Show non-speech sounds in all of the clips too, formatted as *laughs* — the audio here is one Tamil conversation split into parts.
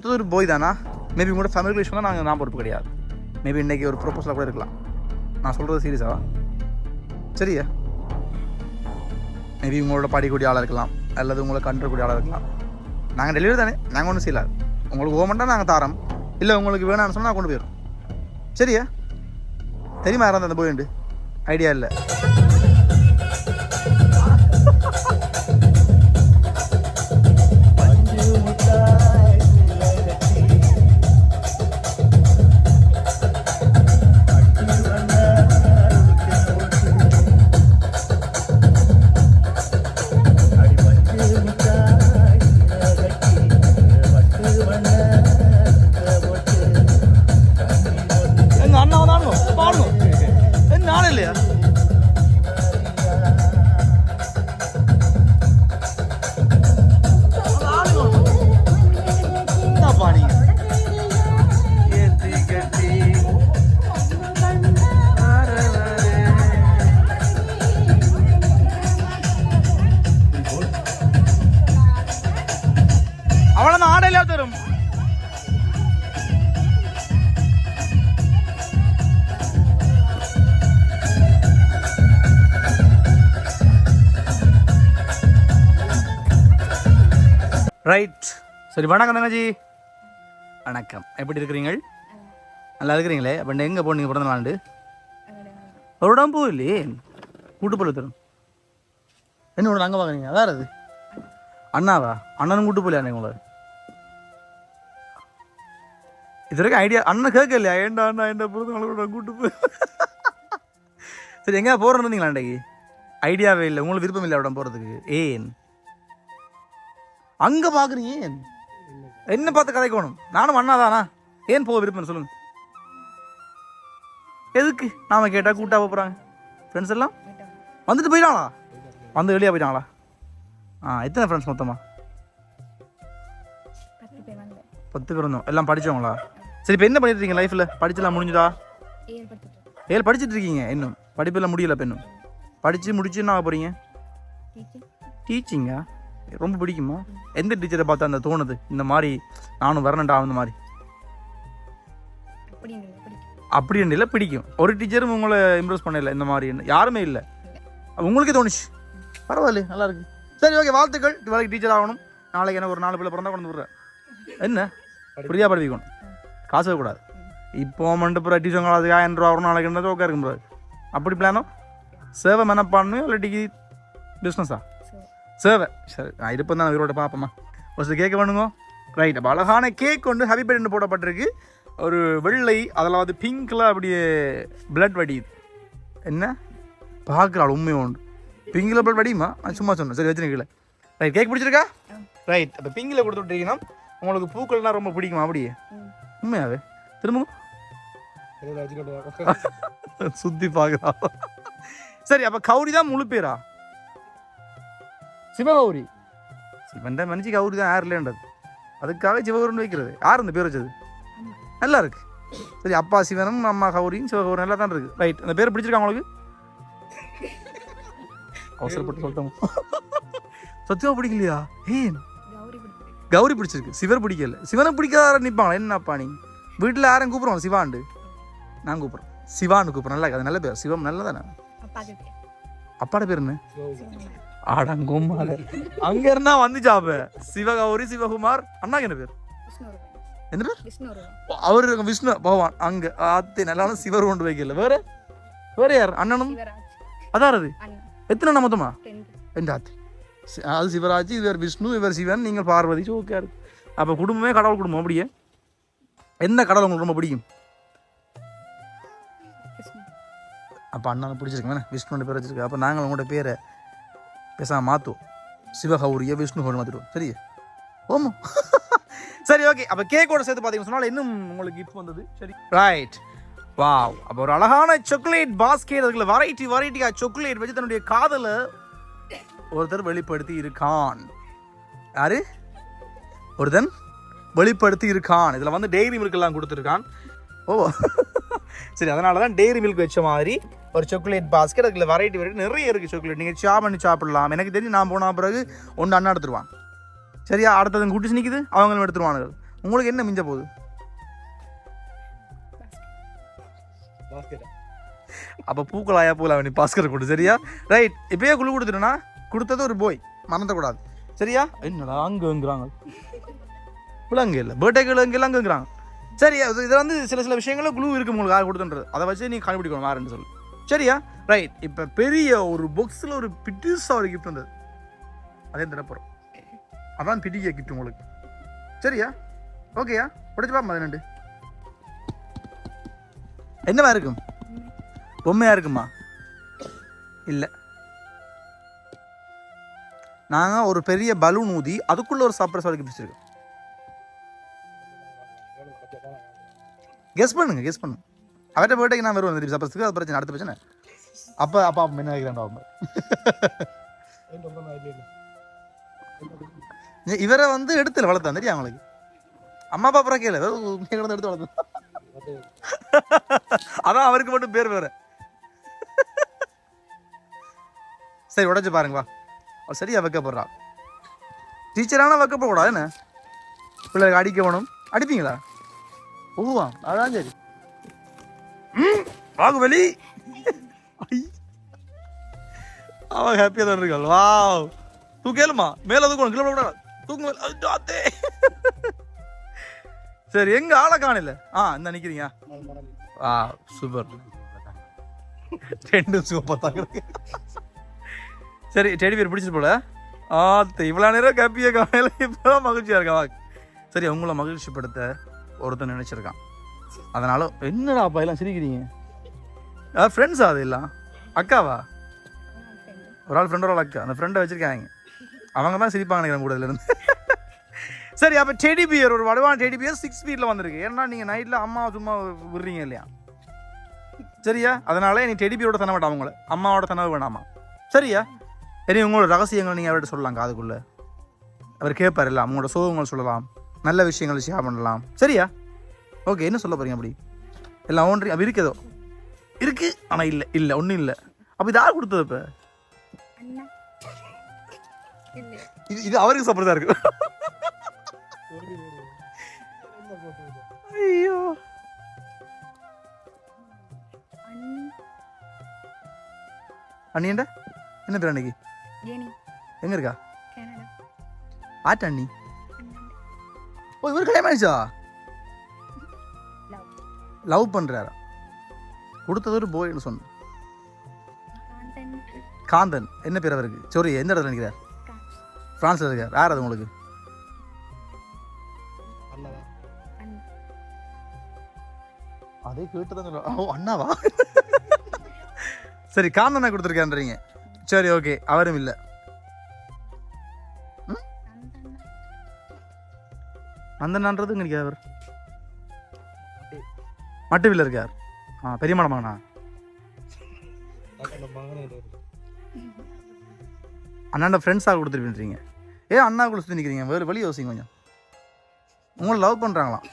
இது ஒரு போய் தானா? மேபி உங்களோட ஃபேமிலி விஷயம் தான் நாங்கள் நான் பொறுப்பு கிடையாது. மேபி இன்னைக்கு ஒரு ப்ரொப்போசலாக கூட இருக்கலாம். நான் சொல்கிறது சீரியஸாக சரியா? மேபி உங்களோட படிக்கூடிய ஆளாக இருக்கலாம். அல்லது உங்களை கண்டுக்கூடிய ஆளாக இருக்கலாம். நாங்கள் டெலிவரி தானே? நாங்கள் ஒன்றும் செய்யலாது உங்களுக்கு ஓமெண்ட்டாக நாங்கள் தாரோம். இல்லை உங்களுக்கு வேணாம்னு சொன்னால் நான் கொண்டு போயிடும் சரியா? தெரியுமா யாராவது அந்த போயிண்டு ஐடியா இல்லை. ரைட் சரி வணக்கம் தங்கச்சி. வணக்கம். எப்படி இருக்கிறீங்கள்? நல்லா இருக்கிறீங்களே? அப்போ எங்கே போனீங்க பிறந்த நாண்டு ஒரு இடம் போகலையே. கூட்டு போல தரும். என்ன அங்கே பார்க்குறீங்க வேறு அது அண்ணாவா? அண்ணனும் கூட்டு போலியா உங்களை? இது வரைக்கும் ஐடியா அண்ணன் கேட்கலையா? ஏண்டா அண்ணா என்ன பிறந்த நாளோட கூட்டு போய் சரி எங்கேயா போகிறோன்னு இருந்தீங்களா அன்றைக்கு ஐடியாவே இல்லை. உங்களுக்கு விருப்பம் இல்லை இடம் போகிறதுக்கு ஏன்? அங்க பாக்குறீங்க ஏன்? என்ன பார்த்து கதைக்கணும்? நானும் அண்ணாதானா? ஏன் போக விருப்பம் சொல்லுங்க. எதுக்கு? நாம கேட்டா கூட்டா போறாங்க. ஃப்ரெண்ட்ஸ் எல்லாம்? வந்துட்டு போயிட்டாங்களா? வந்து வெளியே போயிட்டாங்களா? ஆ எத்தனை ஃப்ரெண்ட்ஸ் மொத்தமா? பத்து பேர் இருந்தோம் எல்லாம் படிச்சவங்களா? சரி இப்போ என்ன பண்ணிட்டு இருக்கீங்க லைஃப்ல படிச்செல்லாம் முடிஞ்சுதா? ஏழு படிச்சிட்டு இருக்கீங்க இன்னும். படிப்பெல்லாம் முடியல இப்போ இன்னும். படிச்சு முடிச்சு என்ன ஆக போறீங்க? டீச்சர் டீச்சிங்கா ரொம்ப பிடிக்குமா? எந்த டீச்சரை பார்த்தா அந்த தோணுது? இந்த மாதிரி நானும் வரணுண்டா அந்த மாதிரி. அப்படின்னு இல்லை பிடிக்கும். ஒரு டீச்சரும் உங்களை இம்ப்ரெஸ் பண்ணல இந்த மாதிரி. யாருமே இல்லை. உங்களுக்கே தோணுச்சு. பரவாயில்ல நல்லா இருக்கு. சரி ஓகே வாழ்த்துக்கள். வேலைக்கு டீச்சர் ஆகணும். நாளைக்கு எனக்கு ஒரு நாலு பிள்ளை பிறந்தா கொண்டு விடுறேன் என்ன? ஃப்ரீயாக படிக்கணும் காசு கூடாது இப்போ மட்டும் பிற டீச்சர் காலத்துக்கு ஆயிரம் ரூபா வரும் நாளைக்கு என்ன ஓகே இருக்கும் அப்படி பிளானோ சேவை மனப்பான்மையோ இல்லை டிகிரி பிஸ்னஸா சேவை சரி நான் இருப்பேன் தான் உயிரோட பார்ப்போமா ஃபஸ்ட்டு கேட்க வேணுங்க ரைட் அப்போ அழகான கேக் கொண்டு ஹாப்பி பர்த்டே போடப்பட்டிருக்கு ஒரு வெள்ளை அதில் வந்து பிங்க்கில் அப்படியே பிளட் வடியுது என்ன பார்க்குறாள் உண்மை உண்டு பிங்கில் பிளட் வடியுமா நான் சும்மா சொன்னேன் சரி வச்சுருக்கீங்கள ரைட் கேக் பிடிச்சிருக்கா ரைட் அப்போ பிங்கில் கொடுத்து விட்டீங்கன்னா உங்களுக்கு பூக்கள்லாம் ரொம்ப பிடிக்குமா அப்படியே. உண்மையாவே திரும்ப சுத்தி பார்க்குறா சரி அப்போ கௌரி தான் முழு பேரா சிவகௌரி. சிவன் தான் மனுஷி கௌரி தான் யார் இல்லைன்றது. அதுக்காக சிவகௌரின்னு வைக்கிறது. யார் இந்த பேர் வச்சது. நல்லா இருக்கு. சரி அப்பா சிவனும் அம்மா கௌரியும் சிவகௌரி நல்லா தான் இருக்கு. ரைட் அந்த பேர் பிடிச்சிருக்கா உங்களுக்கு? அவசரப்பட்டு சொல்லிட்டோம். சத்தியமா பிடிக்கலையா? ஏன்? கௌரி பிடிச்சிருக்கு. சிவர் பிடிக்கல. சிவனை பிடிக்காத நிற்பாங்களா என்னப்பா நீ? வீட்டில் யாரும் கூப்பிடுவோம் சிவாண்டு. நான் கூப்பிட்றேன். சிவான்னு கூப்பிட்றேன். நல்லா இருக்கு. அது நல்ல பேர். சிவம் நல்லதானே? அப்பா கிட்டே அப்பாட பேர் என்ன? ஆடங்கோமால அங்க இருந்தா வந்துச்சாப்ப. சிவகௌரி சிவகுமார் அண்ணாக்கு என்ன பேர்? என்ன பேர்? அவரு விஷ்ணு பகவான். அங்க அத்தை நல்லாலும் சிவர் கொண்டு வைக்கல வேற? வேற யார்? அண்ணனும்? அதான் அது. எத்தனை மொத்தமா? ரெண்டு. ஆத்தி அது சிவராஜ் இவர் விஷ்ணு இவர் சிவன் நீங்கள் பார்வதி ஓகே இருக்கு. அப்போ குடும்பமே கடவுள் குடும்பம் அப்படியே? எந்த கடவுள் உங்களுக்கு ரொம்ப பிடிக்கும்? அப்போ அண்ணனை பிடிச்சிருக்கு வேணா. விஷ்ணுன்ற பேர் வச்சிருக்கு அப்போ நாங்கள் உங்களோட பேரை பேசாம மாற்றுவோம் சிவகௌரிய விஷ்ணு கௌரி மாற்றிடுவோம் சரியா ஓமோ சரி ஓகே அப்போ கேக்கோட சேர்த்து பார்த்தீங்கன்னு சொன்னால் இன்னும் உங்களுக்கு இப்போ வந்தது சரி ரைட் வாவ் அப்போ ஒரு அழகான சாக்லேட் பாஸ்கெட் அதுக்குள்ள வெரைட்டி வெரைட்டியாக சாக்லேட் வச்சு தன்னுடைய காதலை ஒருத்தர் வெளிப்படுத்தி இருக்கான். யாரு ஒருத்தன் வெளிப்படுத்தி இருக்கான். இதில் வந்து டெய்ரி மில்க் எல்லாம் கொடுத்துருக்கான் ஓ சரி அதனால தான் டெய்ரி மில்க் வச்ச மாதிரி ஒரு சாக்லேட் பாஸ்கெட் அதுக்குள்ள வெரைட்டி வெரைட்டி நிறைய இருக்குது சாக்லேட் நீங்கள் சா பண்ணி சாப்பிடலாம். எனக்கு தெரிஞ்சு நான் போன பிறகு ஒன்று அண்ணா எடுத்துருவான். சரியா? அடுத்தது குட்டிஸ் நிற்குது அவங்களும் எடுத்துருவானுங்க. உங்களுக்கு என்ன மிஞ்ச போகுது? அப்போ பூக்களாயா பூலா வேணி பாஸ்கர் கொடு சரியா? ரைட் இப்பயே குழு கொடுத்துட்டோன்னா கொடுத்தது ஒரு போய் மறந்துடக்கூடாது சரியா? என்னடா அங்கங்கிறாங்க விலங்கு இல்லை. பர்த்டேக்கு விலங்கு அங்கங்கிறாங்க சரி அது இதில் வந்து சில சில விஷயங்களும் குழு இருக்கு உங்களுக்கு யார் கொடுத்துன்றது. அதை வச்சு நீ கண்டுபிடிக்கணும் வேறுன்னு சொல்லி. சரியா? ரைட் இப்போ பெரிய ஒரு பொக்ஸில் ஒரு பிட்டிஸாக ஒரு கிஃப்ட் வந்தது. அதே தரப்போகிறோம் அதான் பிடிக்க கிஃப்ட் உங்களுக்கு. சரியா? ஓகேயா உடைச்சு பாப்பா அது என்னவா இருக்கும்? பொம்மையாக இருக்குமா? இல்லை. நாங்கள் ஒரு பெரிய பலூன் ஊதி அதுக்குள்ளே ஒரு சாப்பிட்ற வரைக்கும் பிடிச்சிருக்கோம். கெஸ் பண்ணுங்க கெஸ் பண்ணுங்க. அவர்கிட்ட போயிட்டு நான் வருவேன் திருப்பி சர்ப்ரைஸ்க்கு அது பிரச்சனை அடுத்த பிரச்சனை. அப்போ அப்பா என்ன வைக்கிறேன் அவங்க இவரை வந்து எடுத்துல வளர்த்தான் தெரியும் அவங்களுக்கு? அம்மா அப்பா அப்புறம் கேளு. கிடந்து எடுத்து வளர்த்தான். அதான் அவருக்கு மட்டும் பேர் வேற. சரி உடைச்சு பாருங்க வா. அவள் சரியா வைக்கப்படுறா டீச்சரான வைக்கப்படக்கூடாது என்ன? பிள்ளைக்கு அடிக்க வேணும். அடிப்பீங்களா? ஓவா அதான் சரி. ம், வாங்க வலி அவன் ஹாப்பியாக தான் இருக்காள். தூ கேளுமா மேலே தூக்கணும் கீழே விட தூக்கு மேல. சரி எங்க ஆளை காணல? ஆ இந்த நிக்கிறீங்க. ஆ சூப்பர் ரெண்டும் சூப்பர் தான் சரி டெடி பேர் பிடிச்சிட்டு போல. ஆத்து இவ்வளோ நேரம் கப்பியை காணல. இப்போ மகிழ்ச்சியாக இருக்கா? வா சரி உங்களை மகிழ்ச்சிப்படுத்த. ஒருத்தன் நினைச்சிருக்கான். அதனால என்னடா அப்பா எல்லாம் சிரிக்கிறீங்க? ஃப்ரெண்ட்ஸா அது எல்லாம்? அக்காவா? ஒரு ஆள் ஃப்ரெண்ட் ஒரு ஆள் அக்கா. அந்த ஃப்ரெண்டை வச்சிருக்காங்க. அவங்க தான் சிரிப்பாங்க நினைக்கிறேன் கூட சரி அப்போ டெடி பியர் ஒரு வடுவான டெடி பியர் சிக்ஸ் ஃபீட்டில் வந்திருக்கு. ஏன்னா நீங்கள் நைட்டில் அம்மா சும்மா விடுறீங்க இல்லையா? சரியா? அதனால நீ டெடி பியரோட தன வேண்டாம் அவங்கள அம்மாவோட தனவு வேணாமா? சரியா? சரி உங்களோட ரகசியங்கள் நீங்கள் அவர்கிட்ட சொல்லலாம் காதுக்குள்ளே. அவர் கேட்பார் இல்லை உங்களோட சோகங்கள் சொல்லலாம். நல்ல விஷயங்கள் ஷேர் பண்ணலாம். சரியா? ஓகே என்ன சொல்ல போறீங்க அப்படி? எல்லாம் ஒன்றி அப்படி இருக்குதோ இருக்கு ஆனால் இல்லை இல்லை ஒன்றும் இல்லை. அப்போ இது யார் கொடுத்தது இப்போ? இது இது அவருக்கு சப்போர்ட் இருக்கு. ஐயோ. அண்ணி அண்ணியண்டா என்ன பேர் அன்னைக்கு? எங்க இருக்கா? ஆட்ட அண்ணா? ஓ இவர் கல்யாணம் ஆயிடுச்சா லவ் பண்றாரா? கொடுத்தது ஒரு போய்னு சொன்னேன் காந்தன். என்ன பேர் அவருக்கு? சாரி எந்த இடத்துல நினைக்கிறார்? கான் பிரான்ஸ்ல இருக்கார். யார் அது உங்களுக்கு? அண்ணா அதே கேட்டுதான் ஓ அண்ணாவா? சரி காந்தனை கொடுத்துருக்கான்றீங்க சரி ஓகே அவரும் இல்லை. அந்தனான்றது இங்கே அவர் மட்டுவில் இருக்கார். ஆ பெரிய மகனா? அண்ணாண்ட ஃப்ரெண்ட்ஸாக கொடுத்துருப்பீங்க ஏன் அண்ணா கூட சுற்றி நிற்கிறீங்க வேறு வழி யோசிங்க கொஞ்சம். உங்களை லவ் பண்ணுறாங்களாம்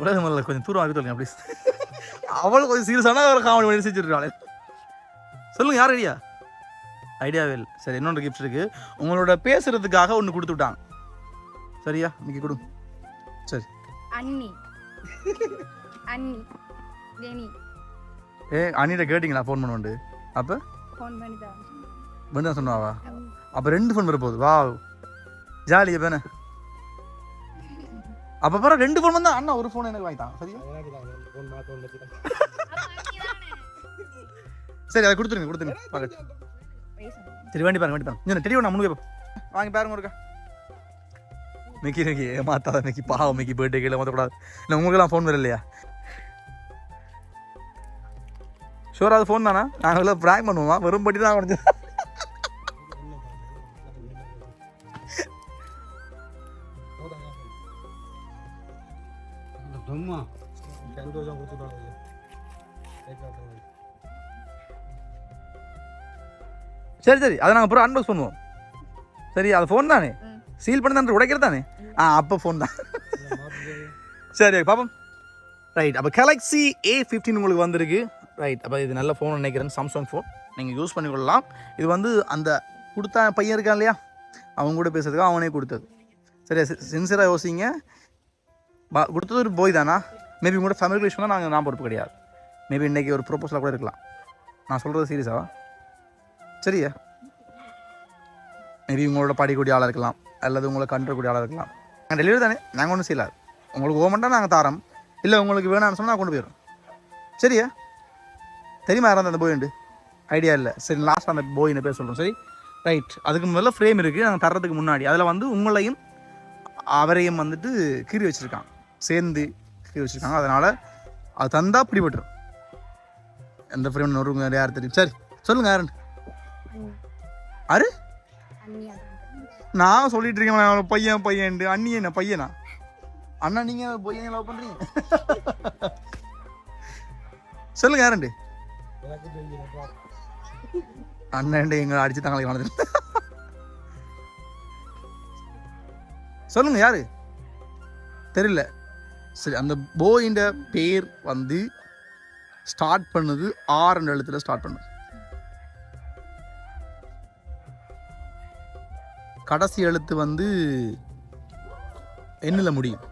உலகம் இல்லை கொஞ்சம் தூரம் ஆகி சொல்லுங்க ப்ளீஸ் அவள் கொஞ்சம் சீரியஸான ஒரு காமெடி பண்ணி செஞ்சுருக்காளே சொல்லுங்க யார் ஐடியா ஐடியாவே இல்லை. சரி இன்னொன்று கிஃப்ட் இருக்கு. உங்களோட பேசுறதுக்காக ஒன்று கொடுத்து விட்டாங்க. சரியா? இன்னைக்கு கொடு. சரி. அண்ணி. அண்ணி. ஜெனி ஏ அண்ணிட்ட கேட்டிங்களா? ஃபோன் பண்ணுவோண்டு அப்போ? ஃபோன் பண்ணி தான் வந்து சொன்னாவா அப்போ ரெண்டு ஃபோன் வரப்போகுது. வா ஜாலி பேன. அப்போ பிறகு ரெண்டு ஃபோன் வந்தா அண்ணா ஒரு ஃபோன் எனக்கு வாங்கிட்டான் சரியா? சரி அதை கொடுத்துருங்க கொடுத்துருங்க. சரி வேண்டி பாருங்க வேண்டி பாருங்க. இன்னும் தெரிய நான் முழுக்க வாங்கி பாருங்க ஒருக்கா மிக்கி மிக்கி ஏமாத்தாத மிக்கி பாவம் மிக்கி பர்த்டே கீழே மாற்றக்கூடாது இல்லை உங்களுக்கெல்லாம் ஃபோன் வர இல்லையா ஷோர் அது ஃபோன் தானா? நாங்கள் எல்லாம் ப்ராங்க் பண்ணுவோமா? வெறும்படி தான் முடிஞ்சது சரி சரி. அதை நாங்கள் அப்புறம் அன்பாக்ஸ் பண்ணுவோம். சரி அது ஃபோன் தானே. சீல் பண்ணி தான் உடைக்கிறது தானே? ஆ அப்போ ஃபோன் தான். சரி பாப்போம். ரைட் அப்போ கேலக்ஸி ஏ ஃபிஃப்டின் உங்களுக்கு வந்திருக்கு. ரைட் அப்போ இது நல்ல ஃபோன் நினைக்கிறேன். சாம்சங் ஃபோன் நீங்கள் யூஸ் பண்ணிக்கொள்ளலாம் இது வந்து அந்த கொடுத்த பையன் இருக்கான் இல்லையா? அவங்க கூட பேசுறதுக்கு அவனே கொடுத்தது. சரியா சின்சியராக யோசிங்க. பா கொடுத்தது ஒரு போய் தானா? மேபி உங்களோட ஃபேமிலி விஷயம் தான் நாங்கள் நான் பொறுப்பு கிடையாது. மேபி இன்றைக்கி ஒரு ப்ரொப்போசலாக கூட இருக்கலாம். நான் சொல்கிறது சீரியஸாவா சரியா மேபி உங்களோட படிக்கூடிய ஆளாக இருக்கலாம் அல்லது உங்களை கண்டுக்கூடிய ஆளாக இருக்கலாம் நாங்கள் டெலிவரி தானே நாங்கள் ஒன்றும் செய்யலாது உங்களுக்கு ஓமெண்ட்டாக நாங்கள் தரோம் இல்லை உங்களுக்கு வேணாம்னு சொன்னால் கொண்டு போயிடும் சரியா தெரியுமா யாராவது அந்த போய் ஐடியா இல்லை சரி லாஸ்ட் அந்த போயின்னு பேர் சொல்கிறோம் சரி ரைட் அதுக்கு முதல்ல ஃப்ரேம் இருக்குது நாங்கள் தர்றதுக்கு முன்னாடி அதில் வந்து உங்களையும் அவரையும் வந்துட்டு கீறி வச்சுருக்காங்க சேர்ந்து கீறி வச்சுருக்காங்க அதனால் அது தந்தால் பிடிபட்டுரும் எந்த ஃப்ரேம் ஒரு யார் தெரியும் சரி சொல்லுங்கள் யாருன்னு அதான் நான் சொல்லிட்டு இருக்கேன் பையன் பையன் அண்ணி என்ன பையனா? அண்ணா நீங்க பையன் லவ் பண்றீங்க? சொல்லுங்க யாருண்டு அண்ணன் எங்க அடிச்சு தாங்களே காணுது சொல்லுங்க யாரு? தெரியல. சரி அந்த போயின்ற பேர் வந்து ஸ்டார்ட் பண்ணது ஆறு எழுத்துல ஸ்டார்ட் பண்ணுது. கடைசி எழுத்து வந்து எண்ணில் முடியும்.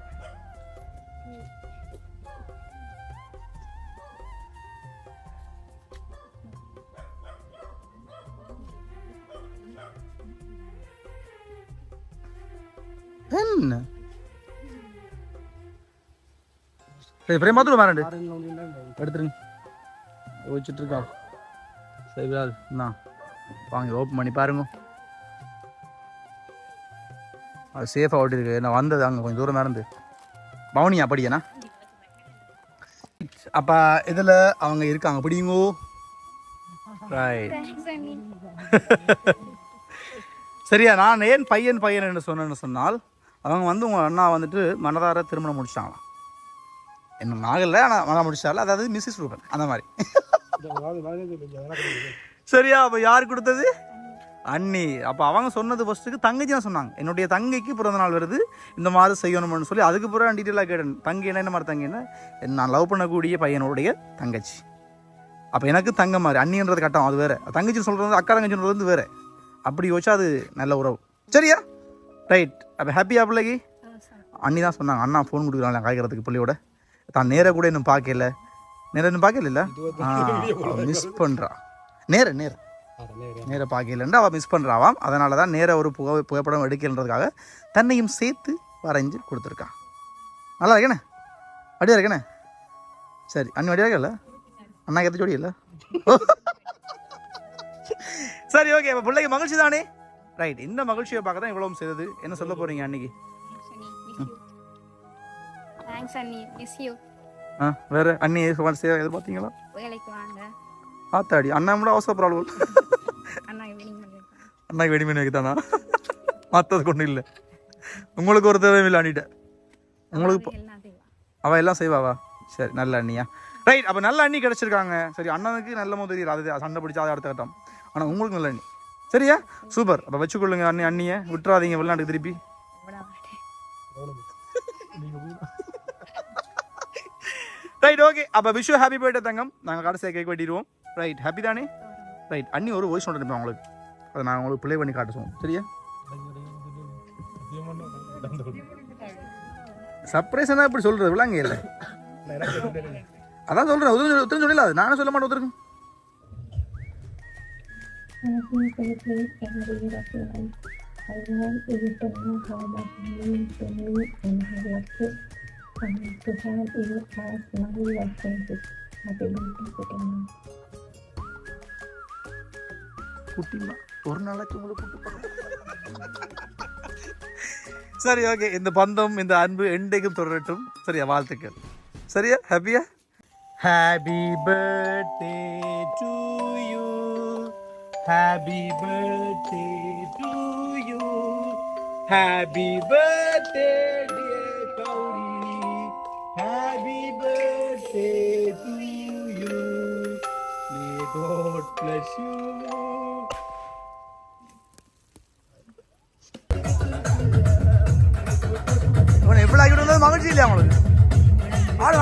என்ன? சரி பிரேம் பார்த்துட்டு வரேன் எடுத்துருங்க. வச்சுட்டு இருக்கா? சரி விடாது. என்ன வாங்க ஓப்பன் பண்ணி பாருங்க. அது சேஃபாக ஓட்டிருக்கு நான் வந்தது அங்கே கொஞ்சம் தூரம் இருந்து பவுனி அப்படியாண்ணா அப்போ இதில் அவங்க இருக்காங்க. பிடிங்கோ. ரைட் சரியா நான் ஏன் பையன் பையன் என்று சொன்னேன்னு சொன்னால் அவங்க வந்து உங்கள் அண்ணா வந்துட்டு மனதார திருமணம் முடிச்சிட்டாங்களாம். என்ன நாகல்ல? ஆனால் மனம் முடிச்சால அதாவது மிஸ்ஸஸ் ரூபன். அந்த மாதிரி. சரியா அப்போ யார் கொடுத்தது? அண்ணி. அப்போ அவங்க சொன்னது ஃபஸ்ட்டுக்கு தங்கச்சி தான் சொன்னாங்க. என்னுடைய தங்கைக்கு பிறந்த நாள் வருது. இந்த மாதிரி செய்யணும்னு சொல்லி அதுக்கு பிறகு டீட்டெயிலாக கேட்டேன். தங்கை என்ன என்ன மாதிரி தங்கின்னா நான் லவ் பண்ணக்கூடிய பையனுடைய தங்கச்சி. அப்போ எனக்கு தங்க மாதிரி அண்ணின்றது கட்டம் அது வேற. தங்கச்சி சொல்கிறது அக்கா தங்கச்சின்றது வந்து வேற. அப்படி யோசிச்சா அது நல்ல உறவு. சரியா? ரைட் அப்போ ஹாப்பியா பிள்ளைக்கு? அண்ணி தான் சொன்னாங்க. அண்ணா ஃபோன் கொடுக்குறாங்க காய்க்கிறதுக்கு பிள்ளையோட. தான் நேர கூட இன்னும் பார்க்கல. நேர இன்னும் பார்க்கல மிஸ் பண்ணுறா நேர நேர. நேர பார்க்கலன்ட்டு அவள் மிஸ் பண்ணுறாவாம் அதனால தான் நேர ஒரு புகை புகைப்படம் எடுக்கலன்றதுக்காக தன்னையும் சேர்த்து வரைஞ்சு கொடுத்துருக்கான். நல்லா இருக்கேண்ணே அடியா இருக்கேண்ணே சரி அண்ணி அடியா இருக்கல அண்ணா எத்த ஜோடி இல்லை? *laughs* சரி ஓகே அப்போ பிள்ளைக்கு மகிழ்ச்சி தானே? ரைட் இந்த மகிழ்ச்சியை பார்க்க தான் இவ்வளவும் செய்தது. என்ன சொல்ல போறீங்க அன்னைக்கு? தேங்க்ஸ் அண்ணி. மிஸ் யூ ஆ வேற அண்ணி சேவை எதிர்பார்த்தீங்களா வேலைக்கு வாங்க. ஆத்தாடி. அண்ணா கூட பண்ணிருக்கேன் அண்ணாக்கு வெடி மீன் வைக்கத்தானா மற்றது ஒன்றும் இல்லை. உங்களுக்கு ஒரு இல்லை அண்ணிட்ட. உங்களுக்கு இப்போ எல்லாம் செய்வா. அவள் எல்லாம் செய்வாவா? சரி நல்ல அண்ணியா. ரைட் அப்போ நல்ல அண்ணி கிடச்சிருக்காங்க. சரி அண்ணனுக்கு நல்ல முதலீடு அது சண்டை பிடிச்சா அதை அடுத்த கட்டம். ஆனால் உங்களுக்கு நல்ல அண்ணி. சரியா? சூப்பர் அப்போ வச்சுக்கொள்ளுங்க அண்ணி அண்ணியை. விட்டுறாதீங்க வெளிநாட்டுக்கு திருப்பி. ரைட் ஓகே அப்போ விஷ் ஹாப்பி பர்த்டே தங்கம். நாங்கள் கடைசியாக கேக் வெட்டிடுவோம். ரைட் ஹாப்பி தானே? ரைட் அண்ணி ஒரு வாய்ஸ் நோட் அனுப்பேன் உங்களுக்கு அதை நான் உங்களுக்கு பிளே பண்ணி காட்ட சொல்லுவோம் சரியா? சர்ப்ரைஸ் தான் இப்படி சொல்கிறது விளாங்க இல்லை. அதான் சொல்கிறேன் உதவி உத்தரம் சொல்லல அது நானும் சொல்ல மாட்டேன் உத்தருக்கு I want you. to know how much you mean to me and குட்டிமா ஒரு நாளைக்கு உங்களுக்கு கூட்டு. சரி ஓகே இந்த பந்தம் இந்த அன்பு எண்டைக்கும் தொடரட்டும். சரியா வாழ்த்துக்கள். சரியா ஹாப்பியா happy birthday to you happy birthday to you happy birthday dear Gowri happy birthday to you may God bless you. ஆக்கிட்டு வந்தது மகிழ்ச்சி இல்லையா அவங்களுக்கு ஆடு